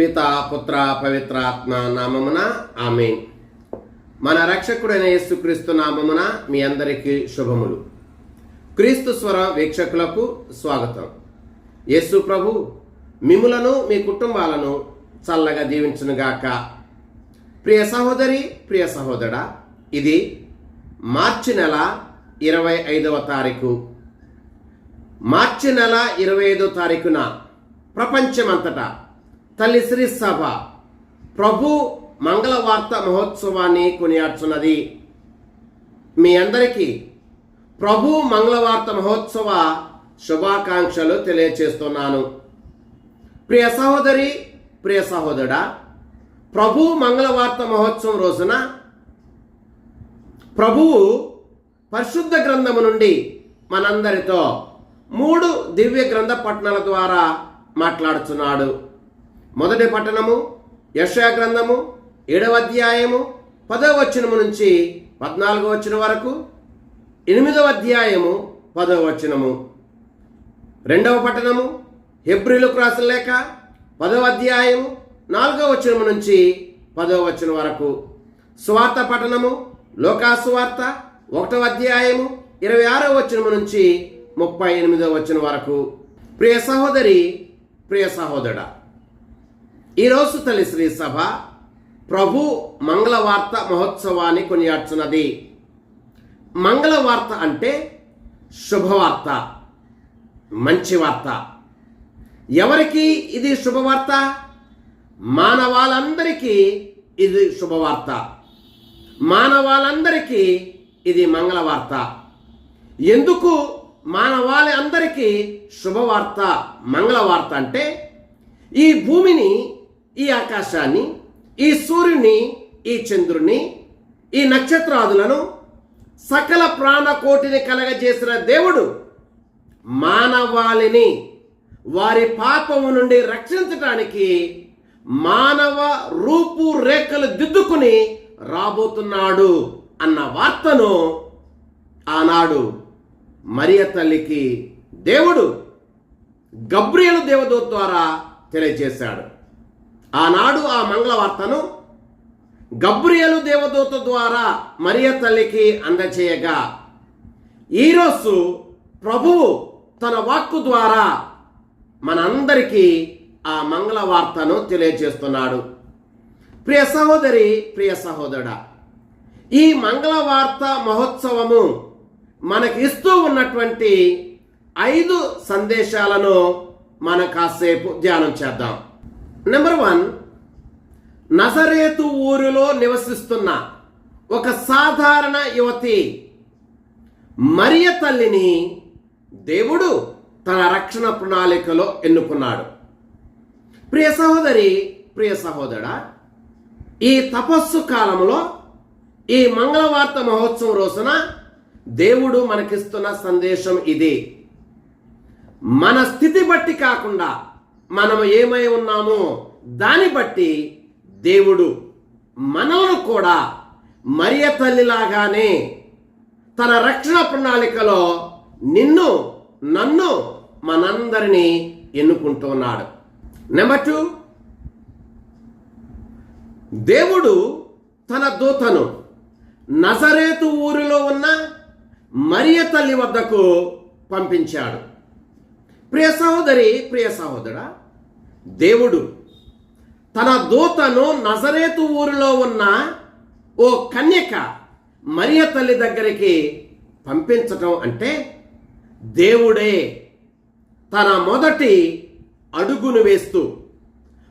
పిత పుత్ర పవిత్రాత్మ నామమున ఆమె మన రక్షకుడైన యేసుక్రీస్తు నామమున మీ అందరికీ శుభములు. క్రీస్తు స్వర వీక్షకులకు స్వాగతం. యేసు ప్రభు మిములను మీ కుటుంబాలను చల్లగా దీవించునుగాక ప్రియ సహోదరి ప్రియ సహోదరా ఇది మార్చి నెల ఇరవై ఐదవ తారీఖు. మార్చి నెల ఇరవై ఐదో తారీఖున ప్రపంచమంతటా తల్లి శ్రీ సభ. ప్రభు మంగళవార్త మహోత్సవాన్ని కొనియాడుచున్నది. మీ అందరికీ ప్రభు మంగళవార్త మహోత్సవ శుభాకాంక్షలు తెలియచేస్తున్నాను. ప్రియ సహోదరి ప్రియ సహోదరుడా ప్రభు మంగళవార్త మహోత్సవం రోజున ప్రభువు పరిశుద్ధ గ్రంథము నుండి మనందరితో మూడు దివ్య గ్రంథ పట్టణాల ద్వారా మాట్లాడుచున్నాడు. మొదటి పట్టణము యశా గ్రంథము ఏడవ అధ్యాయము పదవ వచనము నుంచి పద్నాలుగో వచనం వరకు ఎనిమిదవ అధ్యాయము పదవ వచనము. రెండవ పట్టణము హెబ్రిలకు రాసిన లేఖ పదవ అధ్యాయము నాలుగవ వచనము నుంచి పదవ వచనం వరకు. స్వార్థ పట్టణము లోకాసువార్త ఒకటవ అధ్యాయము ఇరవై ఆరవ వచనము నుంచి ముప్పై ఎనిమిదవ వచనం వరకు. ప్రియ సహోదరి ప్రియ సహోదరుడా ఈరోజు తల్లి శ్రీ సభ ప్రభు మంగళవార్త మహోత్సవాన్ని కొనియాడుచున్నది. మంగళవార్త అంటే శుభవార్త మంచి వార్త. ఎవరికి ఇది శుభవార్త? మానవాళందరికీ ఇది శుభవార్త. మానవాళందరికీ ఇది మంగళవార్త. ఎందుకు మానవాళి అందరికీ శుభవార్త మంగళవార్త అంటే ఈ భూమిని ఈ ఆకాశాన్ని ఈ సూర్యుని ఈ చంద్రుని ఈ నక్షత్రాదులను సకల ప్రాణకోటిని కలగజేసిన దేవుడు మానవాళిని. వారి పాపము నుండి రక్షించటానికి మానవ రూపు రేఖలు దిద్దుకుని రాబోతున్నాడు అన్న వార్తను ఆనాడు మరియ తల్లికి దేవుడు గబ్రియలు దేవదూత ద్వారా తెలియజేశాడు. ఆనాడు ఆ మంగళవార్తను గబ్రియలు దేవదూత ద్వారా మరియ తల్లికి అందచేయగా ఈరోజు ప్రభువు తన వాక్కు ద్వారా మనందరికీ ఆ మంగళవార్తను తెలియజేస్తున్నాడు. ప్రియ సహోదరి ప్రియ సహోదరుడా ఈ మంగళవార్త మహోత్సవము మనకి ఇస్తూ ఉన్నటువంటి ఐదు సందేశాలను మనం కాసేపు ధ్యానం చేద్దాం. నెంబర్ వన్ నజరేతు ఊరిలో నివసిస్తున్న ఒక సాధారణ యువతి మరియ తల్లిని దేవుడు తన రక్షణ ప్రణాళికలో ఎన్నుకున్నాడు. ప్రియ సహోదరి ప్రియ సహోదరా ఈ తపస్సు కాలంలో ఈ మంగళవార్త మహోత్సవం రోజున దేవుడు మనకిస్తున్న సందేశం ఇది. మన స్థితి బట్టి కాకుండా మనం ఏమై ఉన్నామో దాన్ని బట్టి దేవుడు మనలను కూడా మరియ తల్లిలాగానే తన రక్షణ ప్రణాళికలో నిన్ను నన్ను మనందరినీ ఎన్నుకుంటున్నాడు. నెంబర్ టూ దేవుడు తన దూతను నజరేతు ఊరిలో ఉన్న మరియ తల్లి వద్దకు పంపించాడు. ప్రియ సహోదరి ప్రియ సహోదరా దేవుడు తన దూతను నజరేతు ఊరిలో ఉన్న ఓ కన్యక మరియ తల్లి దగ్గరికి పంపించటం అంటే దేవుడే తన మొదటి అడుగును వేస్తూ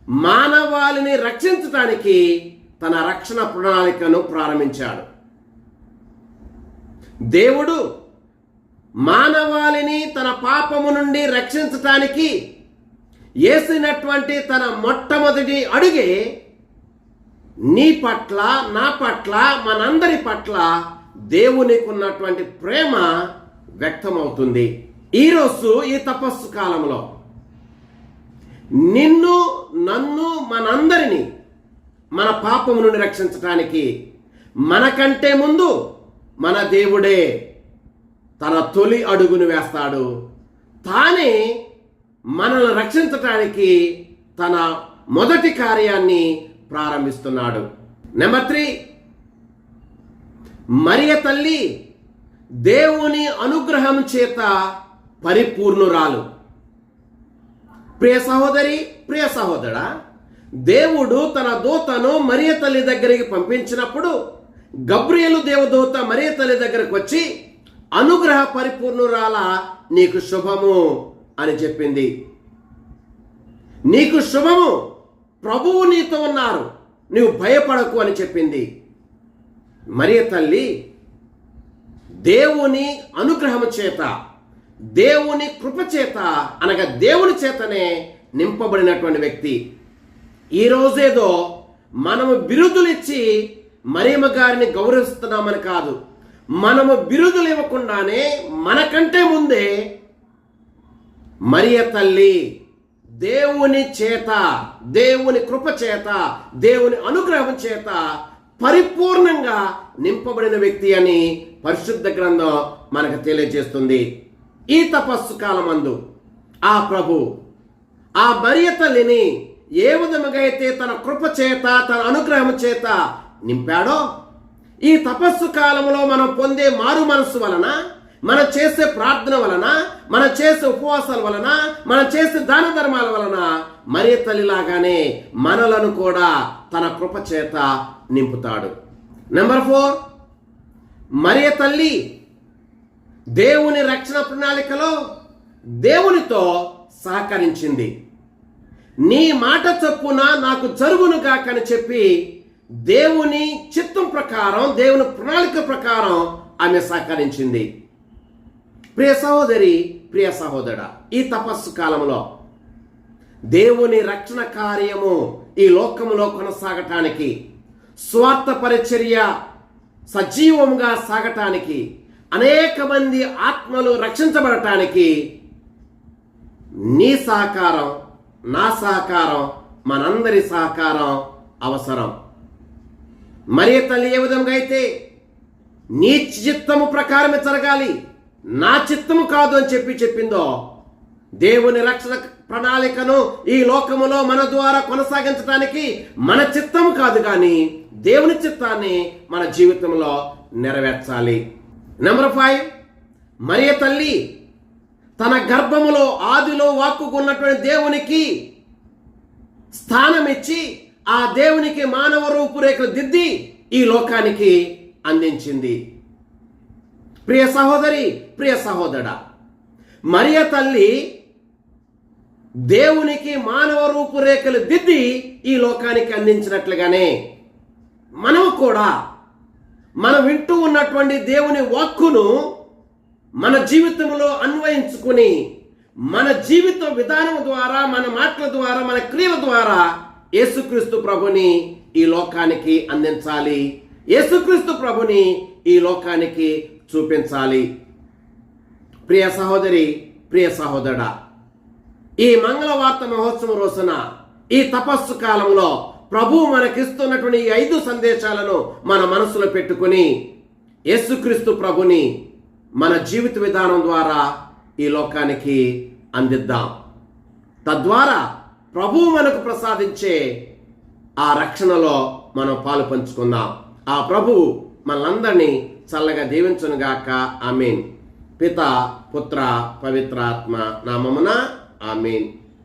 మానవాళిని రక్షించటానికి తన రక్షణ ప్రణాళికను ప్రారంభించాడు. దేవుడు మానవాళిని తన పాపము నుండి రక్షించటానికి వేసినటువంటి తన మొట్టమొదటి అడుగే నీ పట్ల నా పట్ల మనందరి పట్ల దేవునికి ఉన్నటువంటి ప్రేమ వ్యక్తమవుతుంది. ఈరోజు ఈ తపస్సు కాలంలో నిన్ను నన్ను మనందరినీ మన పాపము నుండి రక్షించటానికి మనకంటే ముందు మన దేవుడే తన తొలి అడుగును వేస్తాడు. తానే మనల్ని రక్షించటానికి తన మొదటి కార్యాన్ని ప్రారంభిస్తున్నాడు. నెంబర్ త్రీ మరియ తల్లి దేవుని అనుగ్రహం చేత పరిపూర్ణురాలు. ప్రియ సహోదరి ప్రియ సహోదరా దేవుడు తన దూతను మరియ తల్లి దగ్గరికి పంపించినప్పుడు గబ్రియలు దేవదూత మరియ తల్లి దగ్గరకు వచ్చి అనుగ్రహ పరిపూర్ణురాల నీకు శుభము అని చెప్పింది. నీకు శుభము ప్రభువు నీతో ఉన్నారు నీవు భయపడకు అని చెప్పింది. మరియ తల్లి దేవుని అనుగ్రహము చేత దేవుని కృప చేత అనగా దేవుని చేతనే నింపబడినటువంటి వ్యక్తి. ఈ రోజేదో మనము బిరుదులు ఇచ్చి మరియమ్మ గారిని గౌరవిస్తున్నామని కాదు. మనము బిరుదులు ఇవ్వకుండానే మనకంటే ముందే మరియ తల్లి దేవుని చేత దేవుని కృప చేత దేవుని అనుగ్రహం చేత పరిపూర్ణంగా నింపబడిన వ్యక్తి అని పరిశుద్ధ గ్రంథం మనకు తెలియజేస్తుంది. ఈ తపస్సు కాలమందు ఆ ప్రభు ఆ మరియ తల్లిని ఏ విధముగా అయితే తన కృప చేత తన అనుగ్రహం చేత నింపాడో ఈ తపస్సు కాలంలో మనం పొందే మారు మనస్సు వలన మనం చేసే ప్రార్థన వలన మనం చేసే ఉపవాసాల వలన మనం చేసే దాన ధర్మాల వలన మరియ తల్లిలాగానే మనలను కూడా తన కృప చేత నింపుతాడు. నెంబర్ ఫోర్ మరియ తల్లి దేవుని రక్షణ ప్రణాళికలో దేవునితో సహకరించింది. నీ మాట చొప్పున నాకు జరుగును కాకని చెప్పి దేవుని చిత్తం ప్రకారం దేవుని ప్రణాళిక ప్రకారం ఆమె సహకరించింది. ప్రియ సహోదరి ప్రియ సహోదర ఈ తపస్సు కాలంలో దేవుని రక్షణ కార్యము ఈ లోకములో కొనసాగటానికి స్వార్థ పరిచర్య సజీవంగా సాగటానికి అనేక మంది ఆత్మలు రక్షించబడటానికి నీ సహకారం నా సహకారం మనందరి సహకారం అవసరం. మరి తల్లి ఏ విధంగా అయితే నీ చిత్తము ప్రకారమే జరగాలి నా చిత్తము కాదు అని చెప్పి చెప్పిందో దేవుని రక్షణ ప్రణాళికను ఈ లోకములో మన ద్వారా కొనసాగించడానికి మన చిత్తం కాదు కానీ దేవుని చిత్తాన్ని మన జీవితంలో నెరవేర్చాలి. నెంబర్ ఫైవ్ మరియ తల్లి తన గర్భములో ఆదిలో వాక్కుకున్నటువంటి దేవునికి స్థానం ఇచ్చి ఆ దేవునికి మానవ రూపురేఖలు దిద్ది ఈ లోకానికి అందించింది. ప్రియ సహోదరి ప్రియ సహోదరా మరియ తల్లి దేవునికి మానవ రూపురేఖలు దిద్ది ఈ లోకానికి అందించినట్లుగానే మనం కూడా మనం వింటూ ఉన్నటువంటి దేవుని వాక్కును మన జీవితంలో అన్వయించుకుని మన జీవిత విధానం ద్వారా మన మాటల ద్వారా మన క్రియల ద్వారా యేసుక్రీస్తు ప్రభుని ఈ లోకానికి అందించాలి. యేసుక్రీస్తు ప్రభుని ఈ లోకానికి చూపించాలి. ప్రియ సహోదరి ప్రియ సహోదరుడా ఈ మంగళవార్త మహోత్సవం రోజున ఈ తపస్సు కాలంలో ప్రభు మనకిస్తున్నటువంటి ఈ ఐదు సందేశాలను మన మనసులో పెట్టుకుని యేసుక్రీస్తు ప్రభుని మన జీవిత విధానం ద్వారా ఈ లోకానికి అందిద్దాం. తద్వారా ప్రభు మనకు ప్రసాదించే ఆ రక్షణలో మనం పాలు పంచుకుందాం. ఆ ప్రభు మనందరినీ చల్లగా దీవించునుగాక. ఆమెన్. పిత పుత్ర పవిత్రాత్మ నామమున ఆమెన్.